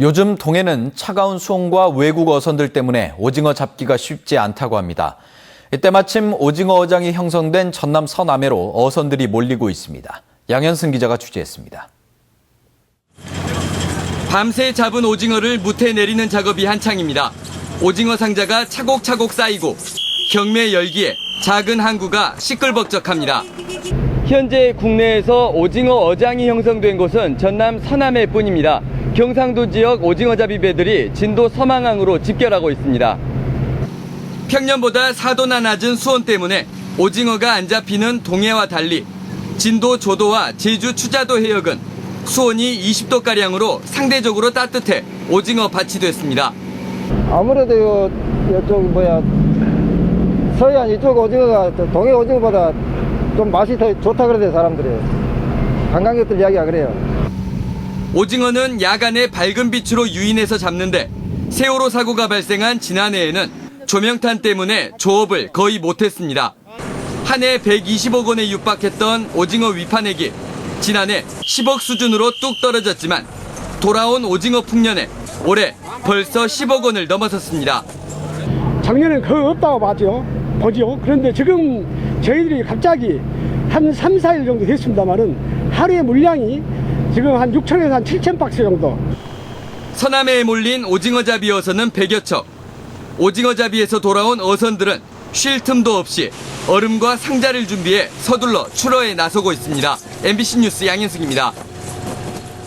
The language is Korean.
요즘 동해는 차가운 수온과 외국 어선들 때문에 오징어 잡기가 쉽지 않다고 합니다. 이때 마침 오징어 어장이 형성된 전남 서남해로 어선들이 몰리고 있습니다. 양현승 기자가 취재했습니다. 밤새 잡은 오징어를 무태 내리는 작업이 한창입니다. 오징어 상자가 차곡차곡 쌓이고 경매 열기에 작은 항구가 시끌벅적합니다. 현재 국내에서 오징어 어장이 형성된 곳은 전남 서남해 뿐입니다. 경상도 지역 오징어잡이 배들이 진도 서망항으로 집결하고 있습니다. 평년보다 4도나 낮은 수온 때문에 오징어가 안 잡히는 동해와 달리 진도 조도와 제주 추자도 해역은 수온이 20도가량으로 상대적으로 따뜻해 오징어 밭이 됐습니다. 아무래도 요, 이쪽 뭐야 서해안 이쪽 오징어가 또 동해 오징어보다 좀 맛이 더 좋다 그러대 사람들이 관광객들 이야기가 그래요. 오징어는 야간에 밝은 빛으로 유인해서 잡는데 세월호 사고가 발생한 지난해에는 조명탄 때문에 조업을 거의 못했습니다. 한 해 120억 원에 육박했던 오징어 위판액이 지난해 10억 수준으로 뚝 떨어졌지만 돌아온 오징어 풍년에 올해 벌써 10억 원을 넘어섰습니다. 작년엔 거의 없다고 봤죠. 보죠. 그런데 지금 저희들이 갑자기 한 3, 4일 정도 됐습니다만은 하루의 물량이 지금 한 6천에서 한 7천 박스 정도. 서남해에 몰린 오징어잡이 어선은 100여 척. 오징어잡이에서 돌아온 어선들은 쉴 틈도 없이 얼음과 상자를 준비해 서둘러 출어에 나서고 있습니다. MBC 뉴스 양현승입니다.